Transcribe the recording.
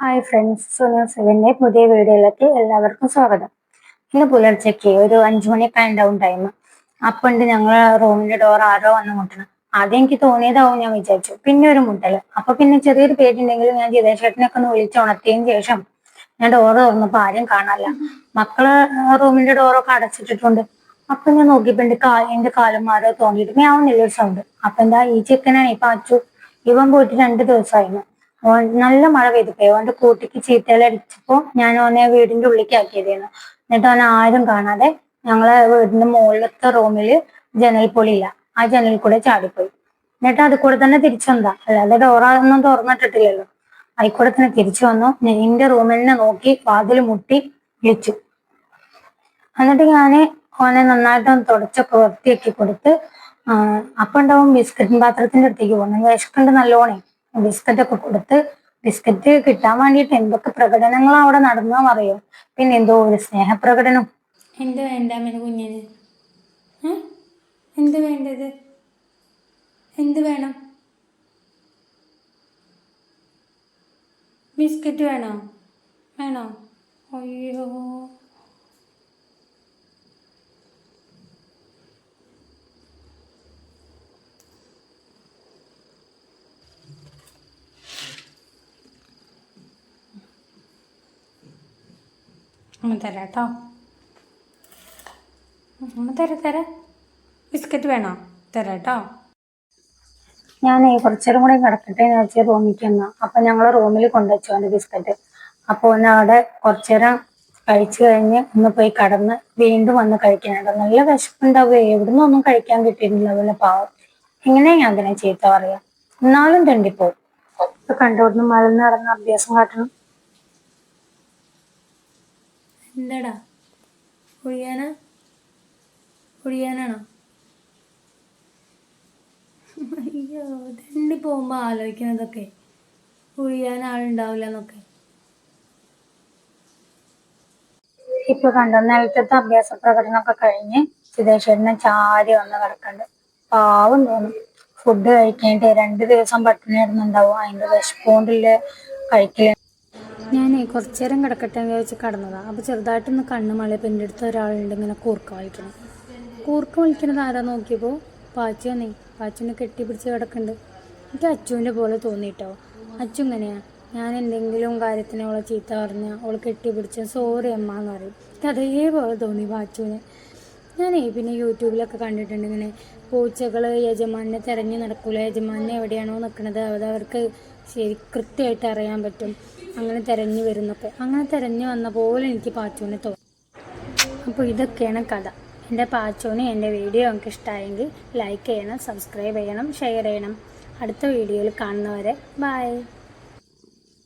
Hi friends സുനോസിന്റെ പുതിയ വീഡിയോയിലേക്ക് എല്ലാവർക്കും സ്വാഗതം. ഇന്ന് പുലർച്ചയ്ക്ക് ഒരു അഞ്ചു മണിയൊക്കെ ഉണ്ടാവും ടൈം അപ്പണ്ട് ഞങ്ങൾ റൂമിന്റെ ഡോർ ആരോ വന്ന് മുട്ടണം. ആദ്യം എനിക്ക് തോന്നിയതാവും ഞാൻ വിചാരിച്ചു. പിന്നെ ഒരു മുട്ടൽ. അപ്പൊ പിന്നെ ചെറിയൊരു പേടിയുണ്ടെങ്കിലും ഞാൻ ജിതേഷേട്ടനൊക്കെ ഒന്ന് വിളിച്ച് ഉണർത്തിയതിന് ശേഷം ഞാൻ ഡോർ തുറന്നപ്പോ ആരും കാണാല്ല മക്കൾ റൂമിന്റെ ഡോറൊക്കെ അടച്ചിട്ടിട്ടുണ്ട്. അപ്പൊ ഞാൻ നോക്കിയപ്പോ എന്റെ കാ എന്റെ കാലം മാറോ തോന്നിയിട്ട് ഞാവുന്നില്ല ഒരു സൗണ്ട് അപ്പൊ എന്താ ഈ ചെക്കനാണ് ഇപ്പൊ അച്ചു. ഇവൻ പോയിട്ട് രണ്ട് ദിവസമായിരുന്നു നല്ല മഴ പെയ്തിപ്പോ ഓന്റെ കൂട്ടിക്ക് ചീത്തയിലടിച്ചപ്പോ ഞാൻ ഓനെ വീടിന്റെ ഉള്ളിലേക്ക് ആക്കിയതായിരുന്നു എന്നിട്ട് ഓനെ ആരും കാണാതെ ഞങ്ങളെ വീടിന്റെ മുകളിലത്തെ റൂമിൽ ജനൽ പൊളിയില്ല. ആ ജനലിൽ കൂടെ ചാടിപ്പോയി. എന്നിട്ട് അത് കൂടെ തന്നെ തിരിച്ചു വന്നതാ അല്ലാതെ ഡോറൊന്നും തുറന്നിട്ടിട്ടില്ലല്ലോ. ആയിക്കൂടെ തന്നെ തിരിച്ചു വന്നു. എന്റെ റൂമിനെ നോക്കി വാതിൽ മുട്ടി വിളിച്ചു. എന്നിട്ട് ഞാൻ ഓനെ നന്നായിട്ടൊന്ന് തുടച്ചൊക്കെ വൃത്തിയാക്കി കൊടുത്ത് അപ്പൊ ഉണ്ടാവും ബിസ്ക്കറ്റിൻ പാത്രത്തിന്റെ അടുത്തേക്ക് പോകുന്നു വിശക്കുണ്ട് നല്ലോണേ. ബിസ്ക്കറ്റ് ഒക്കെ കൊടുത്ത് ബിസ്ക്കറ്റ് കിട്ടാൻ വേണ്ടിയിട്ട് എന്തൊക്കെ പ്രകടനങ്ങൾ അവിടെ നടന്നു അറിയോ? പിന്നെ എന്തോ ഒരു സ്നേഹപ്രകടനം. എന്ത് വേണ്ട കുഞ്ഞിന്? എന്ത് വേണ്ടത്? എന്ത് വേണം? ബിസ്ക്കറ്റ് വേണോ? വേണോ? അയ്യോ. അമ്മ തരാം കേട്ടോ. അമ്മ തരാം തരാം. ബിസ്ക്കറ്റ് വേണോ? തരാം കേട്ടോ. ഞാൻ കുറച്ചേരം കൂടെ കിടക്കട്ടെ എന്ന് വെച്ചാൽ റൂമിലേക്ക് ചെന്ന അപ്പൊ ഞങ്ങൾ റൂമിൽ കൊണ്ടുവച്ചു അവന്റെ ബിസ്ക്കറ്റ്. അപ്പോൾ ഒന്ന് അവിടെ കുറച്ചേരം കഴിച്ചു കഴിഞ്ഞ് ഒന്ന് പോയി കടന്ന് വീണ്ടും വന്ന് കഴിക്കാനുണ്ട് നല്ല വിശപ്പുണ്ടാവുക എവിടുന്ന് ഒന്നും കഴിക്കാൻ കിട്ടിയിട്ടില്ല. അതുപോലെ പാവം. എങ്ങനെ ഞാൻ അതിനെ ചീത്ത പറയാ? എന്നാലും തെണ്ടിപ്പോവും. ഇപ്പൊ കണ്ടോടുന്ന് മലന്ന് നടന്ന അഭ്യാസം കാട്ടണം. എന്താടാ ഒഴിയാന? ഒഴിയാനാണോ? അയ്യോ തെണ്ടി പോകുമ്പോ ആലോചിക്കുന്നതൊക്കെ? ഒഴിയാൻ ആളുണ്ടാവില്ല എന്നൊക്കെ ഇപ്പൊ കണ്ടോ നിലത്തത്തെ അഭ്യാസ പ്രകടനമൊക്കെ കഴിഞ്ഞ് സിദ്ധേശ്വരനെ ചാരി വന്ന് കിടക്കണ്ട്. പാവം തോന്നും. ഫുഡ് കഴിക്കാനായിട്ട് രണ്ട് ദിവസം പട്ടിണി ഇടുന്നുണ്ടാവും അതിന്റെ വിശപ്പുകൊണ്ടില്ല കഴിക്കില്ല. കുറച്ചു നേരം കിടക്കട്ടെ എന്ന് ചോദിച്ച് കടന്നതാണ് അപ്പൊ ചെറുതായിട്ടൊന്ന് കണ്ണ് മളിയപ്പോൾ എന്റെ അടുത്ത് ഒരാളുണ്ട് ഇങ്ങനെ കൂർക്ക വലിക്കണം കൂർക്ക വലിക്കണത് ആരാ നോക്കിയപ്പോൾ പാച്ചു വന്നേ. പാച്ചുവിനെ കെട്ടിപ്പിടിച്ച് കിടക്കുന്നുണ്ട് എനിക്ക് അച്ചുവിന്റെ പോലെ തോന്നിട്ടോ. അച്ചു ഇങ്ങനെയാ ഞാൻ എന്തെങ്കിലും കാര്യത്തിന് അവളെ ചീത്ത പറഞ്ഞ അവൾ കെട്ടിപ്പിടിച്ച സോറി അമ്മ എന്ന് പറയും. എനിക്ക് അതേപോലെ തോന്നി പാച്ചുവിനെ. ഞാനേ പിന്നെ യൂട്യൂബിലൊക്കെ കണ്ടിട്ടുണ്ട് ഇങ്ങനെ പൂച്ചകൾ യജമാനെ തിരഞ്ഞു നടക്കൂല? യജമാനെ എവിടെയാണോ നിൽക്കുന്നത് അത് അവർക്ക് ശരി കൃത്യമായിട്ട് അറിയാൻ പറ്റും. അങ്ങനെ തിരഞ്ഞു വരുന്നൊക്കെ. അങ്ങനെ തിരഞ്ഞു വന്ന പോലെ എനിക്ക് പാച്ചോനെ തോന്നി. അപ്പോൾ ഇതൊക്കെയാണ് കഥ. എന്റെ പാച്ചോന് എന്റെ വീഡിയോ നമുക്ക് ഇഷ്ടമായെങ്കിൽ ലൈക്ക് ചെയ്യണം സബ്സ്ക്രൈബ് ചെയ്യണം ഷെയർ ചെയ്യണം. അടുത്ത വീഡിയോയിൽ കാണുന്നവരെ ബൈ